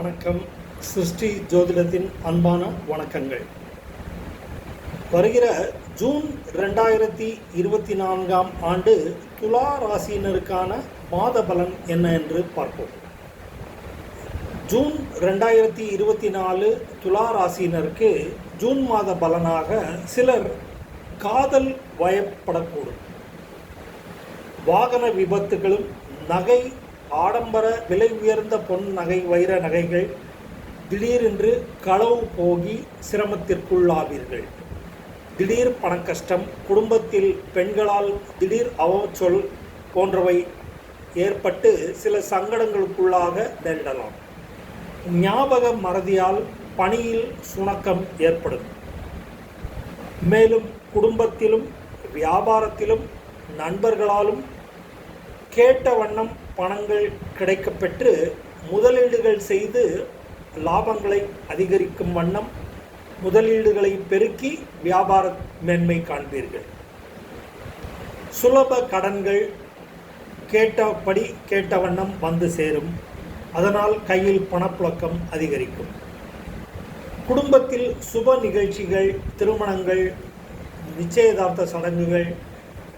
வணக்கம். சிருஷ்டி ஜோதிடத்தின் அன்பான வணக்கங்கள். வருகிற ஜூன் ரெண்டாயிரத்தி இருபத்தி நான்காம் ஆண்டு துலா ராசியினருக்கான மாத பலன் என்ன என்று பார்ப்போம். ஜூன் ரெண்டாயிரத்தி இருபத்தி நாலு துலா ராசியினருக்கு ஜூன் மாத பலனாக சிலர் காதல் வயப்படக்கூடும். வாகன விபத்துகளும் நகை ஆடம்பர விலை உயர்ந்த பொன் நகை வைர நகைகள் திடீரென்று களவு போகி சிரமத்திற்குள்ளாவீர்கள். திடீர் பணக்கஷ்டம் குடும்பத்தில் பெண்களால் திடீர் அவச்சொல் போன்றவை ஏற்பட்டு சில சங்கடங்களுக்குள்ளாக நேரிடலாம். ஞாபக மறதியால் பணியில் சுணக்கம் ஏற்படும். மேலும் குடும்பத்திலும் வியாபாரத்திலும் நண்பர்களாலும் கேட்ட வண்ணம் பணங்கள் கிடைக்கப்பெற்று முதலீடுகள் செய்து லாபங்களை அதிகரிக்கும் வண்ணம் முதலீடுகளை பெருக்கி வியாபார மேன்மை காண்பீர்கள். சுலப கடன்கள் கேட்டபடி கேட்ட வண்ணம் வந்து சேரும். அதனால் கையில் பணப்புழக்கம் அதிகரிக்கும். குடும்பத்தில் சுப நிகழ்ச்சிகள் திருமணங்கள் நிச்சயதார்த்த சடங்குகள்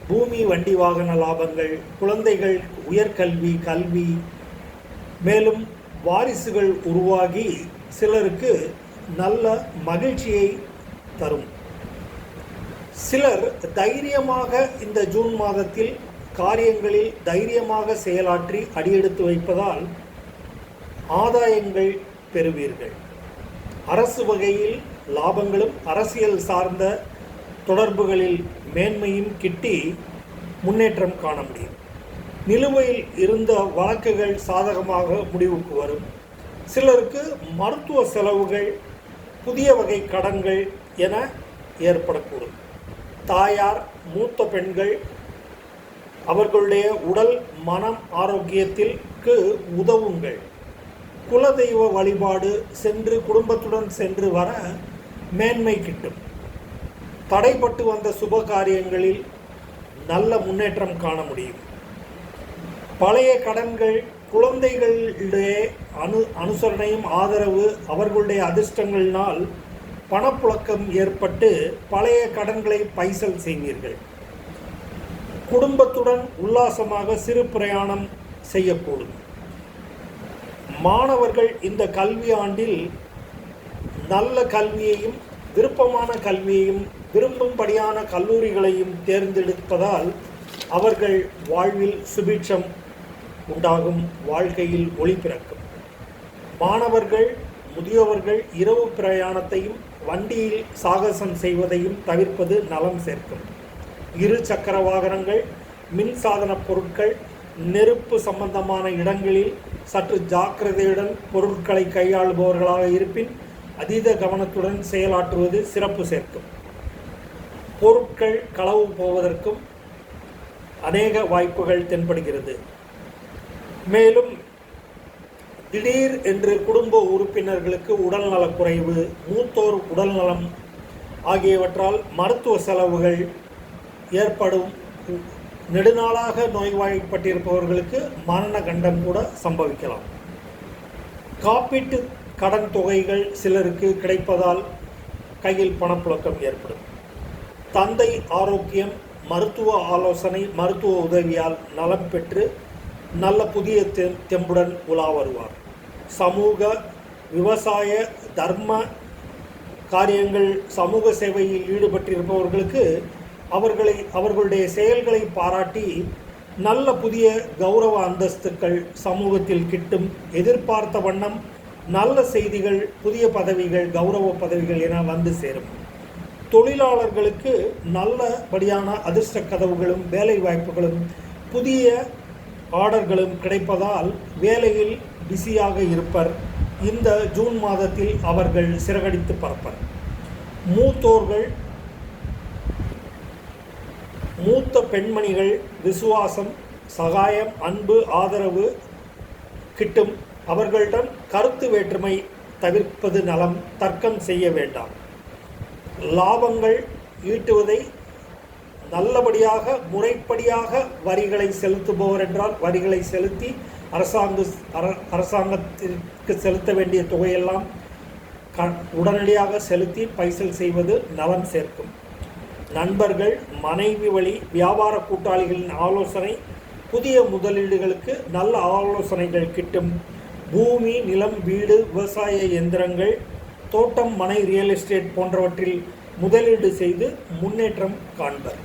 பூமி வண்டி வாகன லாபங்கள் குழந்தைகள் உயர்கல்வி கல்வி. மேலும் வாரிசுகள் உருவாகி சிலருக்கு நல்ல மகிழ்ச்சியை தரும். சிலர் தைரியமாக இந்த ஜூன் மாதத்தில் காரியங்களில் தைரியமாக செயலாற்றி அடியெடுத்து வைப்பதால் ஆதாயங்கள் பெறுவீர்கள். அரசு வகையில் லாபங்களும் அரசியல் சார்ந்த தொடர்புகளில் மேன்மையும் கிட்டி முன்னேற்றம் காண முடியும். நிலுவையில் இருந்த வழக்குகள் சாதகமாக முடிவுக்கு வரும். சிலருக்கு மருத்துவ செலவுகள் புதிய வகை கடன்கள் என ஏற்படக்கூடும். தாயார் மூத்த பெண்கள் அவர்களுடைய உடல் மனம் ஆரோக்கியத்திற்கு உதவுங்கள். குலதெய்வ வழிபாடு சென்று குடும்பத்துடன் சென்று வர மேன்மை கிட்டும். தடைப்பட்டு வந்த சுப காரியங்களில் நல்ல முன்னேற்றம் காண முடியும். பழைய கடன்கள் குழந்தைகளுடைய அனு அனுசரணையும் ஆதரவு அவர்களுடைய அதிர்ஷ்டங்களினால் பணப்புழக்கம் ஏற்பட்டு பழைய கடன்களை பைசல் செய்வீர்கள். குடும்பத்துடன் உல்லாசமாக சிறு பிரயாணம் செய்யக்கூடும். மாணவர்கள் இந்த கல்வி ஆண்டில் நல்ல கல்வியையும் விருப்பமான கல்வியையும் விரும்பும்படியான கல்லூரிகளையும் தேர்ந்தெடுப்பதால் அவர்கள் வாழ்வில் சுபிட்சம் உண்டாகும் வாழ்க்கையில் ஒளி பிறக்கும். மாணவர்கள் முதியவர்கள் இரவு பிரயாணத்தையும் வண்டியில் சாகசம் செய்வதையும் தவிர்ப்பது நலம் சேர்க்கும். இரு சக்கர வாகனங்கள் மின்சாதன பொருட்கள் நெருப்பு சம்பந்தமான இடங்களில் சற்று ஜாக்கிரதையுடன் பொருட்களை கையாளுபவர்களாக இருப்பின் அதீத கவனத்துடன் செயலாற்றுவது சிறப்பு சேர்க்கும். பொருட்கள் களவு போவதற்கும் அநேக வாய்ப்புகள் தென்படுகிறது. மேலும் திடீர் என்று குடும்ப உறுப்பினர்களுக்கு உடல்நலக் குறைவு மூத்தோர் உடல்நலம் ஆகியவற்றால் மருத்துவ செலவுகள் ஏற்படும். நெடுநாளாக நோய்வாய்ப்பட்டிருப்பவர்களுக்கு மரண கண்டம் கூட சம்பவிக்கலாம். காப்பீட்டு கடன் தொகைகள் சிலருக்கு கிடைப்பதால் கையில் பணப்புழக்கம் ஏற்படும். தந்தை ஆரோக்கியம் மருத்துவ ஆலோசனை மருத்துவ உதவியால் நலம் பெற்று நல்ல புதிய தெ தெம்புடன் உலா வருவார். சமூக விவசாய தர்ம காரியங்கள் சமூக சேவையில் ஈடுபட்டிருப்பவர்களுக்கு அவர்களை அவர்களுடைய செயல்களை பாராட்டி நல்ல புதிய கௌரவ அந்தஸ்துக்கள் சமூகத்தில் கிட்டும். எதிர்பார்த்த வண்ணம் நல்ல செய்திகள் புதிய பதவிகள் கௌரவ பதவிகள் என வந்து சேரும். தொழிலாளர்களுக்கு நல்லபடியான அதிர்ஷ்ட கதவுகளும் வேலை வாய்ப்புகளும் புதிய ஆர்டர்களும் கிடைப்பதால் வேலையில் பிஸியாக இருப்பர். இந்த ஜூன் மாதத்தில் அவர்கள் சிறகடித்து பறப்பர். மூத்தோர்கள் மூத்த பெண்மணிகள் விசுவாசம் சகாயம் அன்பு ஆதரவு கிட்டும். அவர்களிடம் கருத்து வேற்றுமை தவிர்ப்பது நலம் தர்க்கம் செய்ய வேண்டாம். லாபங்கள் ஈட்டுவதை நல்லபடியாக முறைப்படியாக வரிகளை செலுத்துபவர் என்றால் வரிகளை செலுத்தி அரசாங்க அர- அரசாங்கத்திற்கு செலுத்த வேண்டிய தொகையெல்லாம் க உடனடியாக செலுத்தி பைசல் செய்வது நலன் சேர்க்கும். நண்பர்கள் மனைவி வழி வியாபார கூட்டாளிகளின் ஆலோசனை புதிய முதலீடுகளுக்கு நல்ல ஆலோசனைகள் கிட்டும். பூமி நிலம் வீடு விவசாய எந்திரங்கள் தோட்டம் மனை ரியல் எஸ்டேட் போன்றவற்றில் முதலீடு செய்து முன்னேற்றம் காண்பர்.